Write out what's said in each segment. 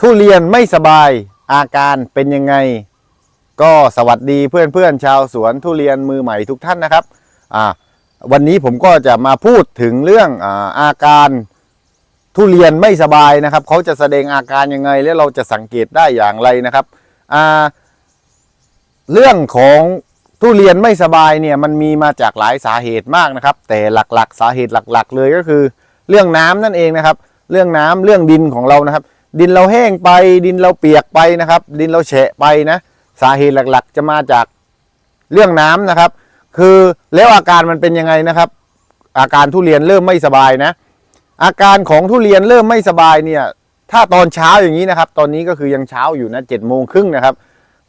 ทุเรียนไม่สบายอาการเป็นยังไง ก็สวัสดีเพื่อนเพื่อนๆชาวสวนทุเรียนมือใหม่ทุกท่านนะครับอ่าวันนี้ผมก็จะมาพูดถึงเรื่องอาอาการทุเรียนไม่สบายนะครับ เขาจะแสดงอาการยังไง และเราจะสังเกตได้อย่างไรนะครับอ่าเรื่องของทุเรียนไม่สบายเนี่ยมันมีมาจากหลายสาเหตุมากนะครับ แต่หลักๆ สาเหตุหลัก ๆ เลยก็คือ เรื่องน้ำนั่นเองนะครับ เรื่องน้ำเรื่องดินของเรานะครับ ดินเราแห้งไปดินเราเปียกไปนะครับ ดินเราแฉะไปนะ สาเหตุหลักๆ จะมาจากเรื่องน้ำนะครับ คือแล้วอาการมันเป็นยังไงนะครับ อาการทุเรียนเริ่มไม่สบายนะ อาการของทุเรียนเริ่มไม่สบายเนี่ย ถ้าตอนเช้าอย่างนี้นะครับ ตอนนี้ก็คือยังเช้าอยู่นะเจ็ดโมงครึ่งนะครับ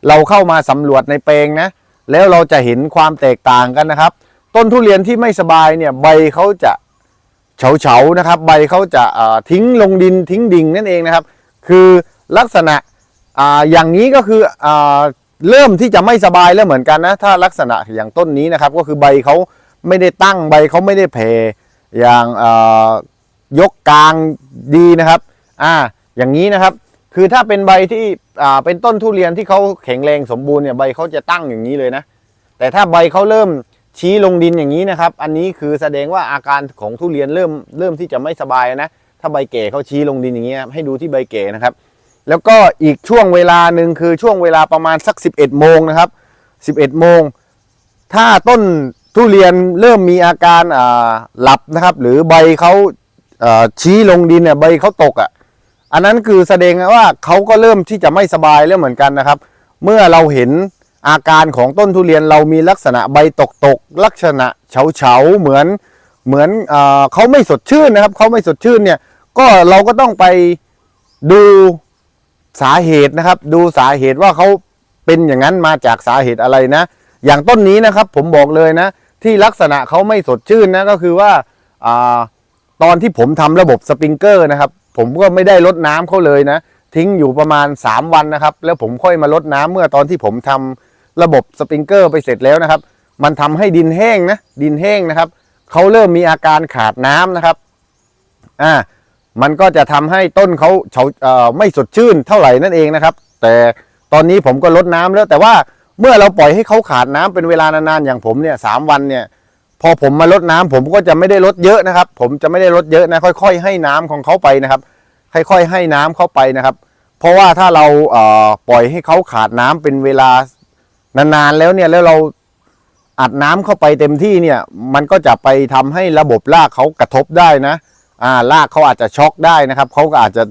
เราเข้ามาสำรวจในแปลงนะ แล้วเราจะเห็นความแตกต่างกันนะครับ ต้นทุเรียนที่ไม่สบายเนี่ยใบเขาจะ เฉาๆนะครับ ใบเขาจะทิ้งลงดินทิ้งดิ่งนั่นเองนะครับ คือลักษณะอย่างนี้ก็คือเริ่มที่จะไม่สบายแล้วเหมือนกันนะ ถ้าลักษณะอย่างต้นนี้นะครับ ก็คือใบเขาไม่ได้ตั้งใบเขาไม่ได้แผ่อย่างยกกลางดีนะครับอ่าอย่างนี้นะครับ คือถ้าเป็นใบที่เป็นต้นทุเรียนที่เขาแข็งแรงสมบูรณ์เนี่ยใบเขาจะตั้งอย่างนี้เลยนะ แต่ถ้าใบเขาเริ่ม ชี้ลงดินอย่างนี้นะครับ อันนี้คือแสดงว่าอาการของทุเรียนเริ่มเริ่มที่จะไม่สบายนะ ถ้าใบแก่เขาชี้ลงดินอย่างนี้ยให้ดูที่ใบแก่นะครับ แล้วก็อีกช่วงเวลาหนึ่งคือช่วงเวลาประมาณสัก 11โมงนะครับ11โมงถ้าต้นทุเรียนเริ่มมีอาการอ่าหลับนะครับ หรือใบเขาชี้ลงดินเนี่ยใบเขาตกอะอันนั้นคือแสดงว่าเขาก็เริ่มที่จะไม่สบายแล้วเหมือนกันนะครับ เมื่อเราเห็น อาการของต้นทุเรียนเรามีลักษณะใบตกตกๆลักษณะเฉาเฉาเหมือนเหมือนเอเขาไม่สดชื่นนะครับเขาไม่สดชื่นเนี่ยก็เราก็ต้องไปดูสาเหตุนะครับ ดูสาเหตุว่าเขาเป็นอย่างนั้นมาจากสาเหตุอะไรนะ อย่างต้นนี้นะครับผมบอกเลยนะ ที่ลักษณะเขาไม่สดชื่นนะก็คือว่าอตอนที่ผมทำระบบสปริงเกอร์นะครับ ผมก็ไม่ได้ลดน้ำเขาเลยนะ ทิ้งอยู่ประมาณ 3 วันนะครับ แล้วผมค่อยมาลดน้ำเมื่อตอนที่ผมทำ ระบบสปริงเกอร์ไปเสร็จแล้วนะครับ มันทำให้ดินแห้งนะดินแห้งนะครับเขาเริ่มมีอาการขาดน้ำนะครับอ่ามันก็จะทำให้ต้นเขาเฉาไม่สดชื่นเท่าไหร่นั่นเองนะครับ แต่ตอนนี้ผมก็ลดน้ำแล้ว แต่ว่าเมื่อเราปล่อยให้เขาขาดน้ำเป็นเวลานานๆอย่างผมเนี่ยสามวันเนี่ย พอผมมาลดน้ำผมก็จะไม่ได้ลดเยอะนะครับ ผมจะไม่ได้ลดเยอะนะค่อย ๆ ให้น้ำของเขาไปนะครับ ค่อย ๆ ให้น้ำเข้าไปนะครับ เพราะว่าถ้าเราเปล่อยให้เขาขาดน้ำเป็นเวลา นานๆแล้วเนี่ยแล้วเราอัดน้ำเข้าไปเต็มที่เนี่ย มันก็จะไปทำให้ระบบรากเขากระทบได้นะอ่ารากเขาอาจจะช็อกได้นะครับเขาก็อาจจะ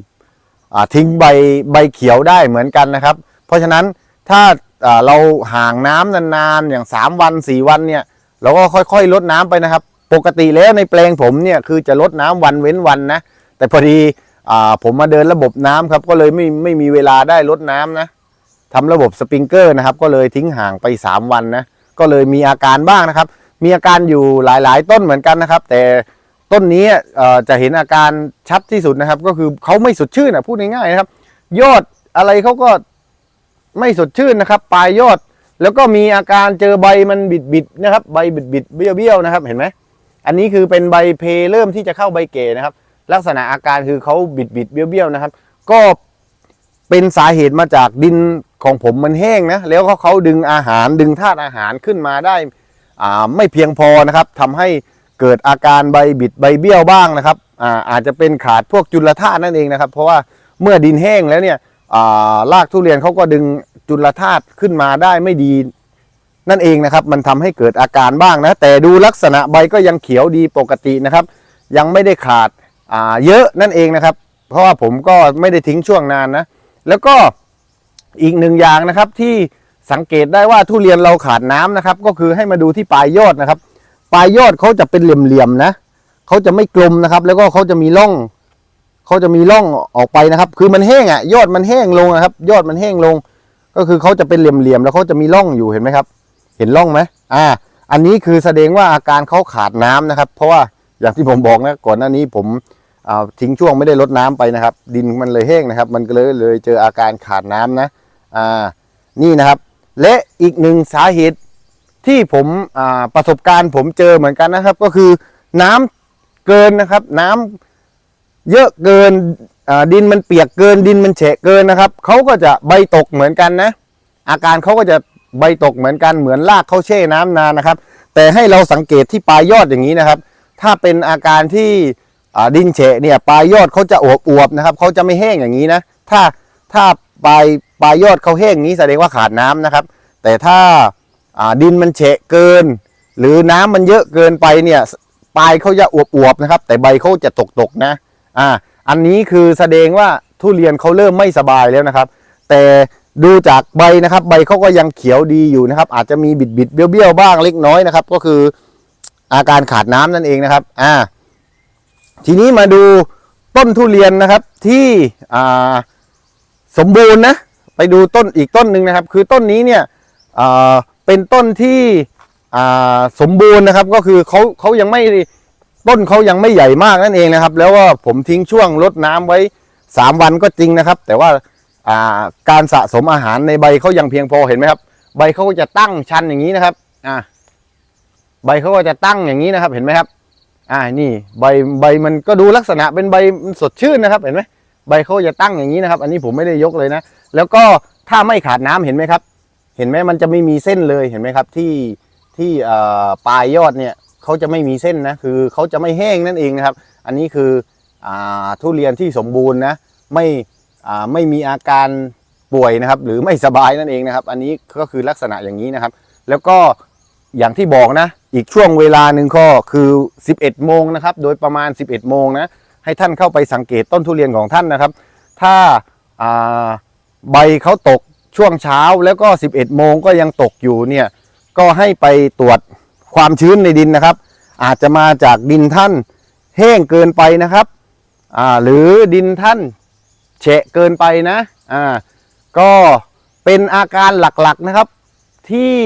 อ่าทิ้งใบใบเขียวได้เหมือนกันนะครับ เพราะฉะนั้นถ้าอ่าเราห่างน้ำนานๆอย่าง 3 วัน 4 วันเนี่ยเราก็ค่อยๆ ลดน้ำไปนะครับ ปกติแล้วในแปลงผมเนี่ยคือจะลดน้ำวันเว้นวันนะแต่พอดีอ่าผมมาเดินระบบน้ำครับก็เลยไม่ไม่มีเวลาได้ลดน้ำนะ ทำระบบสปริงเกอร์นะครับ ก็เลยทิ้งห่างไป 3 วันนะ ก็เลยมีอาการบ้างนะครับ มีอาการอยู่หลายๆ ต้นเหมือนกันนะครับ แต่ต้นนี้จะเห็นอาการชัดที่สุดนะครับ ก็คือเขาไม่สดชื่นนะพูดง่ายๆนะครับ ยอดอะไรเขาก็ไม่สดชื่นนะครับ ปลายยอด แล้วก็มีอาการเจอใบมันบิดบิดๆนะครับ ใบบิดบิดๆเบี้ยวๆนะครับ เห็นไหมอันนี้คือเป็นใบเพเริ่มที่จะเข้าใบเก๋นะครับ ลักษณะอาการคือเขาบิดบิดๆเบี้ยวเบี้ยวๆนะครับ ก็ เป็นสาเหตุมาจากดินของผมมันแห้งนะแล้วเขาเขาดึงอาหารดึงธาตุอาหารขึ้นมาได้อ่าไม่เพียงพอนะครับทำให้เกิดอาการใบบิดใบเบี้ยวบ้างนะครับอ่าอาจจะเป็นขาดพวกจุลธาตุนั่นเองนะครับ เพราะว่าเมื่อดินแห้งแล้วเนี่ยอ่ารากทุเรียนเขาก็ดึงจุลธาตุขึ้นมาได้ไม่ดีนั่นเองนะครับ มันทำให้เกิดอาการบ้างนะ แต่ดูลักษณะใบก็ยังเขียวดีปกตินะครับ ยังไม่ได้ขาดอ่าเยอะนั่นเองนะครับ เพราะว่าผมก็ไม่ได้ทิ้งช่วงนานนะ แล้วก็อีกหนึ่งอย่างนะครับที่สังเกตได้ว่าทุเรียนเราขาดน้ำนะครับ ก็คือให้มาดูที่ปลายยอดนะครับ ปลายยอดเขาจะเป็นเหลี่ยมๆนะเขาจะไม่กลมนะครับ แล้วก็เขาจะมีร่องเขาจะมีร่องออกไปนะครับ คือมันแห้งอะ ยอดมันแห้งลงนะครับ ยอดมันแห้งลง ก็คือเขาจะเป็นเหลี่ยมๆแล้วเขาจะมีร่องอยู่เห็นไหมครับ เห็นร่องไหมอ่า อันนี้คือแสดงว่าอาการเขาขาดน้ำนะครับ เพราะว่าอย่างที่ผมบอกนะก่อนหน้านี้ผม ทิ้งช่วงไม่ได้ลดน้ำไปนะครับ ดินมันเลยแห้งนะครับ มันก็เลยเลยเจออาการขาดน้ำนะอ่านี่นะครับ และอีกหนึ่งสาเหตุที่ผมอ่าประสบการณ์ผมเจอเหมือนกันนะครับ ก็คือน้ำเกินนะครับ น้ำเยอะเกินอ่าดินมันเปียกเกินดินมันเฉะเกินนะครับเขาก็จะใบตกเหมือนกันนะ อาการเขาก็จะใบตกเหมือนกันเหมือนรากเขาแช่น้ำนานนะครับ แต่ให้เราสังเกตที่ปลายยอดอย่างนี้นะครับ ถ้าเป็นอาการที่ ดินเฉะเนี่ยปลายยอดเขาจะอวบอวบนะครับเขาจะไม่แห้งอย่างนี้นะถ้าถ้าปลายปลายยอดเขาแห้งอย่างนี้แสดงว่าขาดน้ำนะครับ แต่ถ้าดินมันเฉะเกิน หรือน้ำมันเยอะเกินไปเนี่ยปลายเขาจะอวบอวบนะครับ แต่ใบเขาจะตกตกนะอ่าอันนี้คือแสดงว่าทุเรียนเขาเริ่มไม่สบายแล้วนะครับ แต่ดูจากใบนะครับ ใบเขาก็ยังเขียวดีอยู่นะครับ อาจจะมีบิดบิดเบี้ยวเบี้ยวบ้างเล็กน้อยนะครับ ก็คืออาการขาดน้ำนั่นเองนะครับ อ่า ทีนี้มาดูต้นทุเรียนนะครับที่สมบูรณ์นะไปดูต้นอีกต้นหนึ่งนะครับ คือต้นนี้เนี่ยเป็นต้นที่สมบูรณ์นะครับ ก็คือเขาเขายังไม่ต้นเขายังไม่ใหญ่มากนั่นเองนะครับ แล้วว่าผมทิ้งช่วงรดน้ำไว้สามวันก็จริงนะครับ แต่ว่าอ่าการสะสมอาหารในใบเขายังเพียงพอเห็นไหมครับ ใบเขาก็จะตั้งชันอย่างนี้นะครับอ่าใบเขาก็จะตั้งอย่างนี้นะครับเห็นไหมครับ อ่านี่ใบใบมันก็ดูลักษณะเป็นใบสดชื่นนะครับ เห็นไหมใบเขาจะตั้งอย่างนี้นะครับ อันนี้ผมไม่ได้ยกเลยนะ แล้วก็ถ้าไม่ขาดน้ำเห็นไหมครับ เห็นไหมมันจะไม่มีเส้นเลยเห็นไหมครับ ที่ที่ปลายยอดเนี่ยเขาจะไม่มีเส้นนะคือเขาจะไม่แห้งนั่นเองนะครับ อันนี้คืออทุเรียนที่สมบูรณ์นะไม่ไม่มีอาการป่วยนะครับ หรือไม่สบายนั่นเองนะครับ อันนี้ก็คือลักษณะอย่างนี้นะครับ แล้วก็อย่างที่บอกนะ อีกช่วงเวลาหนึ่งก็คือ 11 โมงนะครับ โดยประมาณ 11 โมงนะ ให้ท่านเข้าไปสังเกตต้นทุเรียนของท่านนะครับ ถ้าาใบเขาตกช่วงเช้าแล้วก็ 11 โมงก็ยังตกอยู่เนี่ย ก็ให้ไปตรวจความชื้นในดินนะครับ อาจจะมาจากดินท่านแห้งเกินไปนะครับ หรือดินท่านเฉะเกินไปนะ อ่า ก็เป็นอาการหลักๆนะครับ ที่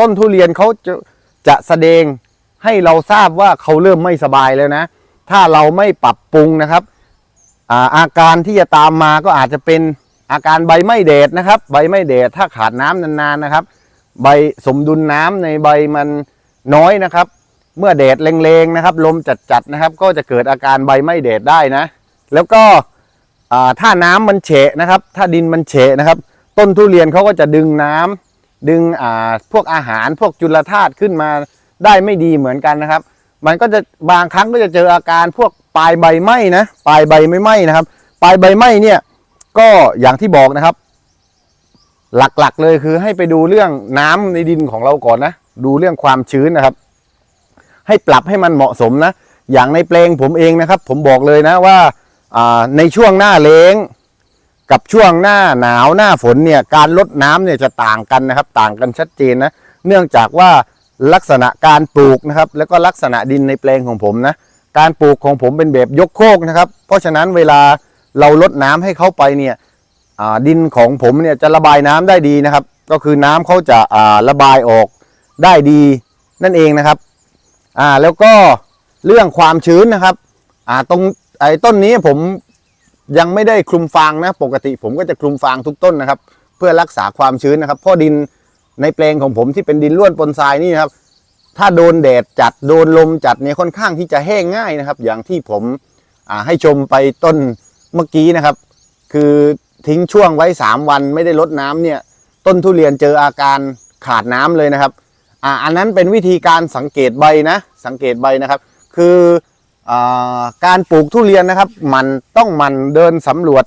ต้นทุเรียนเขาจะ จะแสดงให้เราทราบว่าเขาเริ่มไม่สบายแล้วนะ ถ้าเราไม่ปรับปรุงนะครับอาอาการที่จะตามมาก็อาจจะเป็นอาการใบไม่แดดนะครับ ใบไม่แดดถ้าขาดน้ำนานๆนะครับ ใบสมดุลน้ำในใบมันน้อยนะครับ เมื่อแดดแรงๆนะครับ ลมจัดๆนะครับ ก็จะเกิดอาการใบไม่แดดได้นะ แล้วก็ถ้าน้ำมันเฉะนะครับ ถ้าดินมันเฉะนะครับ ต้นทุเรียนเขาก็จะดึงน้ำ ดึงอ่าพวกอาหารพวกจุลธาตุขึ้นมาได้ไม่ดีเหมือนกันนะครับ มันก็จะบางครั้งก็จะเจออาการพวกปลายใบไหม้นะปลายใบไม่ไหม้นะครับ ปลายใบไหม้เนี่ยก็อย่างที่บอกนะครับ หลักๆเลยคือให้ไปดูเรื่องน้ำในดินของเราก่อนนะ ดูเรื่องความชื้นนะครับ ให้ปรับให้มันเหมาะสมนะ อย่างในแปลงผมเองนะครับ ผมบอกเลยนะว่าอ่าในช่วงหน้าแล้ง กับช่วงหน้าหนาวหน้าฝนเนี่ยการลดน้ำเนี่ยจะต่างกันนะครับ ต่างกันชัดเจนนะ เนื่องจากว่าลักษณะการปลูกนะครับ แล้วก็ลักษณะดินในแปลงของผมนะ การปลูกของผมเป็นแบบยกโคกนะครับ เพราะฉะนั้นเวลาเราลดน้ำให้เขาไปเนี่ยดินของผมเนี่ยจะระบายน้ำได้ดีนะครับ ก็คือน้ำเขาจะาระบายออกได้ดีนั่นเองนะครับอ่าแล้วก็เรื่องความชื้นนะครับอ่าตรงไอ้ต้นนี้ผม ยังไม่ได้คลุมฟางนะ ปกติผมก็จะคลุมฟางทุกต้นนะครับ เพื่อรักษาความชื้นนะครับเพราะดินในแปลงของผมที่เป็นดินล้วนปนทรายนี่นะครับ ถ้าโดนแดดจัดโดนลมจัดเนี่ยค่อนข้างที่จะแห้งง่ายนะครับ อย่างที่ผมให้ชมไปต้นเมื่อกี้นะครับ คือทิ้งช่วงไว้ 3 วันไม่ได้ลดน้ำเนี่ยต้นทุเรียนเจออาการขาดน้ำเลยนะครับอ่าอันนั้นเป็นวิธีการสังเกตใบนะ สังเกตใบนะครับ คือ การปลูกทุเรียนนะครับ มันต้องมันเดินสำรวจ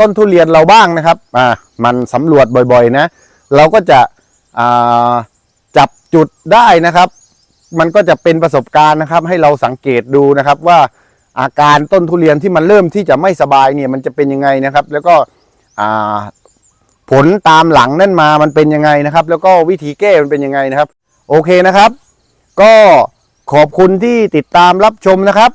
ต้นทุเรียนเราบ้างนะครับอ่ามันสำรวจบ่อยๆนะ เราก็จะจับจุดได้นะครับ มันก็จะเป็นประสบการณ์นะครับ ให้เราสังเกตดูนะครับว่าอาการต้นทุเรียนที่มันเริ่มที่จะไม่สบายเนี่ยมันจะเป็นยังไงนะครับ แล้วก็ผลตามหลังนั่นมามันเป็นยังไงนะครับ แล้วก็วิธีแก้มันเป็นยังไงนะครับ โอเคนะครับ ก็ ขอบคุณที่ติดตามรับชมนะครับ